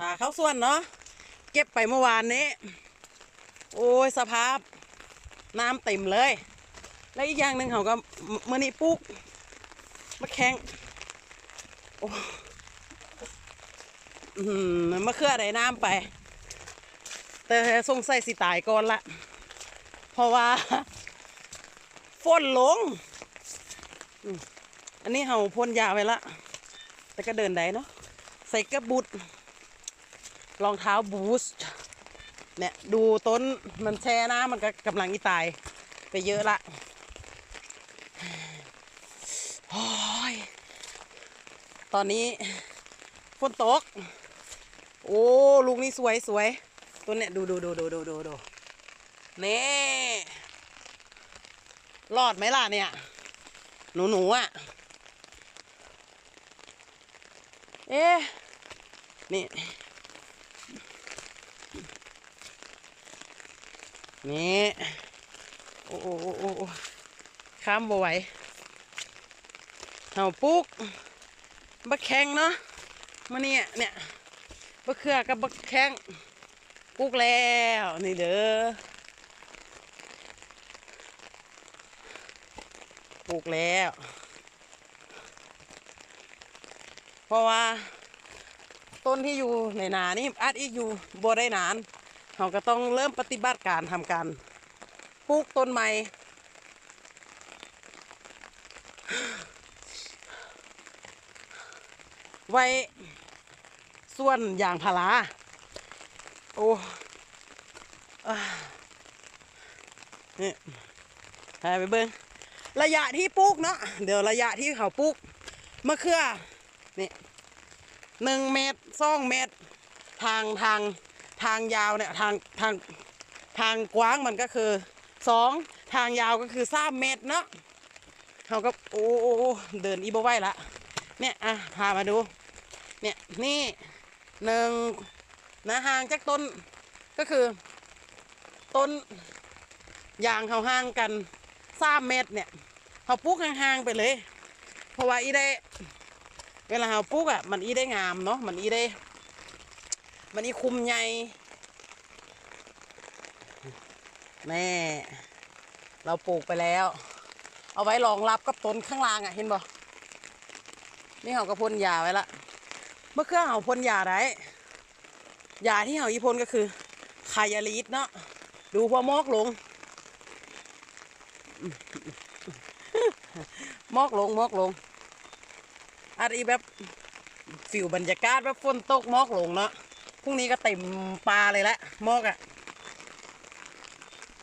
หาเข้าส่วนเนาะเก็บไปเมื่อวานนี้ โอ้ยสภาพ น้ำเต็มเลย แล้วอีกอย่างหนึ่งเขาก็มมื่อนี้ปลูกมะแข้งโอ้อื้อหือมะเขือได้น้ำไป แต่สงสัยสิตายก่อนละเพราะว่าฝนลง อันนี้เขาพ่นยาไว้ละ แต่ก็เดินได้เนาะใส่กระบุด รองเท้าบูสต์เนี่ยดูต้นมันแช่น้ำมันก็กำลังอีตาย ไปเยอะละโอ้ยตอนนี้ฝนตก โอ้ลูกนี้สวยสวยต้นเนี่ยดูดูดูดูดูดูดูนี่รอดไหมล่ะเนี่ย หนูหนูอะ เอ๊นี่ นี่โอ้โอ้โอ้โอ้ข้ามบ่ไหวเห่าปุ๊กบักแข้งเนาะมาเนี่ยเนี่ยบักเขือกับบักแข้งปลูกแล้วนี่เด้อปลูกแล้ว เพราะว่า ต้นที่อยู่ในนานี่อาจอีกอยู่บ่ได้นาน เราก็ต้องเริ่มปฏิบัติการทำการปลูกต้นใหม่ไว้ส่วนยางพาราโอ้นี่ไปเบิ้งระยะที่ปลูกเนาะเดี๋ยวระยะที่เขาปลูกมะเขือนี่หนึ่งเมตรสองเมตร ทางทาง ทางยาวเนี่ยทางทางทางกว้างมันก็คือสองทางยาวก็คือสามเมตรเนาะเขาก็โอ้โอโอ้เดินอีโบไหวละเนี่ยอะพามาดู เนี่ยนี่หนึ่งนะห่างจากต้นก็คือ ต้นยางเขาห่างกันสามเมตรเนี่ยเขาปลูกห่างๆไปเลย เพราะว่าอีได้ เวลาเราปลูกอะมันอีได้งามเนาะมันอีได้ มันอีคุมใหญ่แน่เราปลูกไปแล้ว เอาไว้รองรับกับต้นข้างล่างอะ เห็นบ่นี่เขาก็พ่นยาไว้ละเมื่อเครื่องเขาพ่นยาได้ยาที่เขาอีพ่นก็คือไคายาลีดเนาะดูพอมอกลง มอกลงมอกลงอันนี้แบบฟิวบรรยากาศแบบฝนตกมอกลงเนาะ พรุ่งนี้ก็เต็มปลาเลยละโมอกอะ่ะ